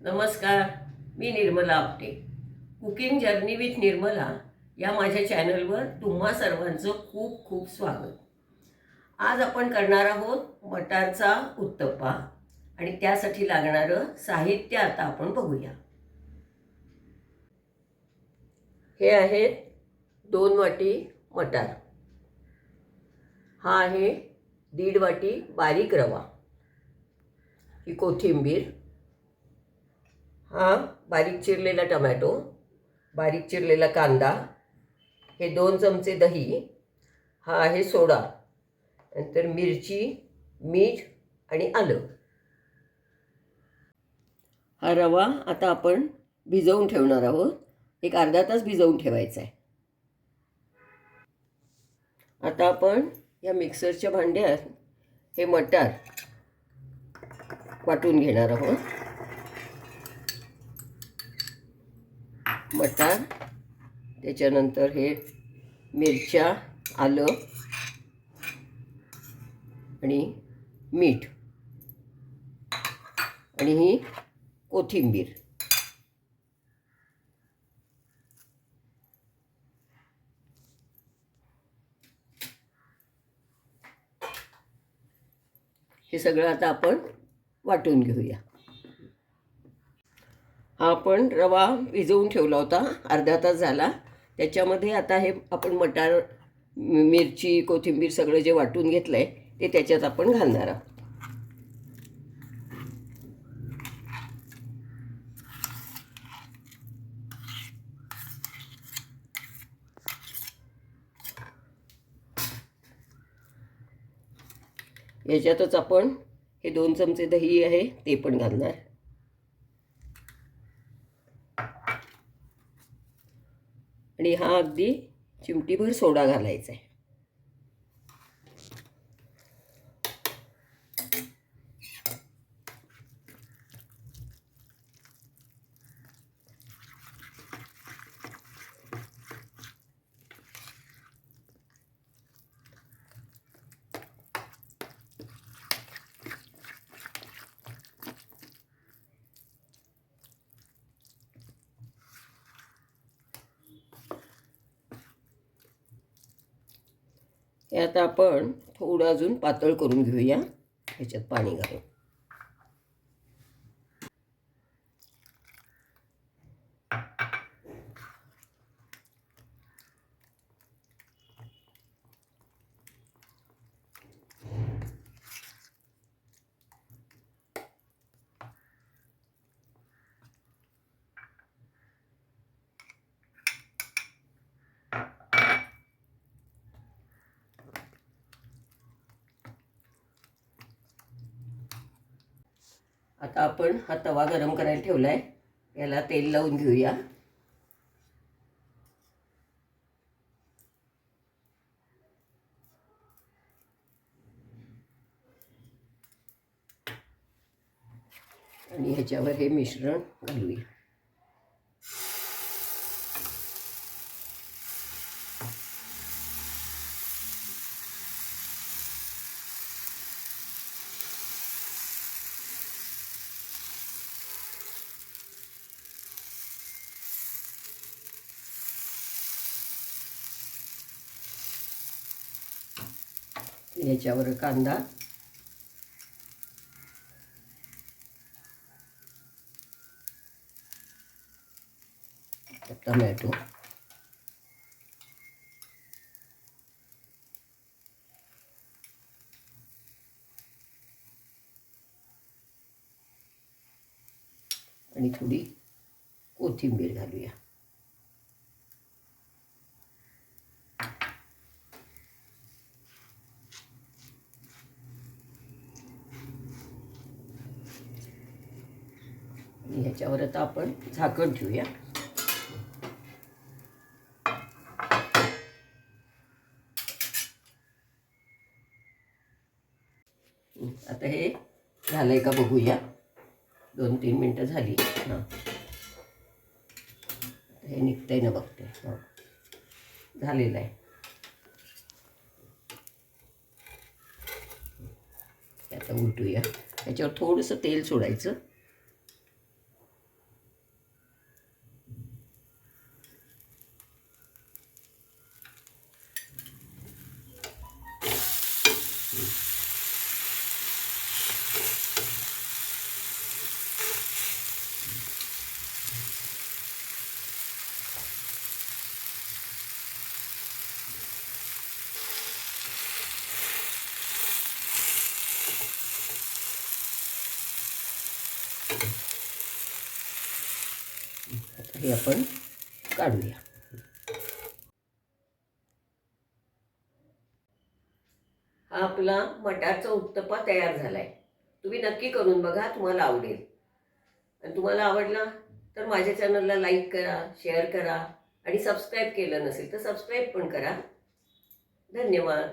नमस्कार मी Nirmala Apte. Cooking journey with Nirmala या माझ्या चॅनलवर तुम्हा सर्वांचं खूप खूप स्वागत. आज आपण करणार आहोत मटारचा उत्तप्पा आणि त्यासाठी लागणारं साहित्य आता आपण बघूया. हे आहेत दोन वाटी मटार. हा आहे दीड वाटी बारीक रवा. ही कोथिंबीर. हा बारीक चिरलेला टमॅटो बारीक चिरलेला कांदा हे दोन चमचे दही हा आहे सोडा नंतर मिरची मीठ आणि आलं. हा रवा आता आपण भिजवून ठेवणार आहोत. एक अर्धा तास भिजवून ठेवायचा आहे. आता आपण या मिक्सरच्या भांड्यात हे मटार वाटून घेणार आहोत. मटार त्याच्यानंतर हे मिरच्या आलं आणि मीठ आणि ही कोथिंबीर. हे सगळं आता आपण वाटून घेऊया. आपण रवा भिजवून ठेवला होता. अर्धा तास झाला. त्याच्यामध्ये आता हे आपण मटार मिरची कोथिंबीर सगळं जे वाटून घेतलं आहे ते त्याच्यात आपण घालणार आहोत. याच्यातच आपण हे दोन चमचे दही आहे ते पण घालणार. आणि हा अगदी चिमटीभर सोडा घालायचा आहे. हे आता आपण थोडं अजून पातळ करून घेऊया. ह्याच्यात पाणी घालून. आता आपण हा तवा गरम करायला ठेवला आहे याला तेल लावून घेऊया. आणि ह्याच्यावर हे मिश्रण घालूया. याच्यावर कांदा. टमॅटो. आणि थोडी कोथिंबीर घालूया. ह्याच्यावर आता आपण झाकण ठेवूया. आता हे झालंय का बघूया. दोन तीन मिनटं झाली. हां. हे निघतंय ना बघते. हो. झालेलं आहे. आता उलटूया. त्याच्यावर थोडंसं तेल सोडायचं. हे आपण काढूया. हा आपला मटारचा उत्तप्पा तयार झाला आहे तुम्ही नक्की करून बघा तुम्हाला आवडेल. आणि तुम्हाला आवडला तर माझ्या चॅनलला लाईक करा शेअर करा आणि सबस्क्राईब केलं नसेल तर सबस्क्राईब पण करा. धन्यवाद.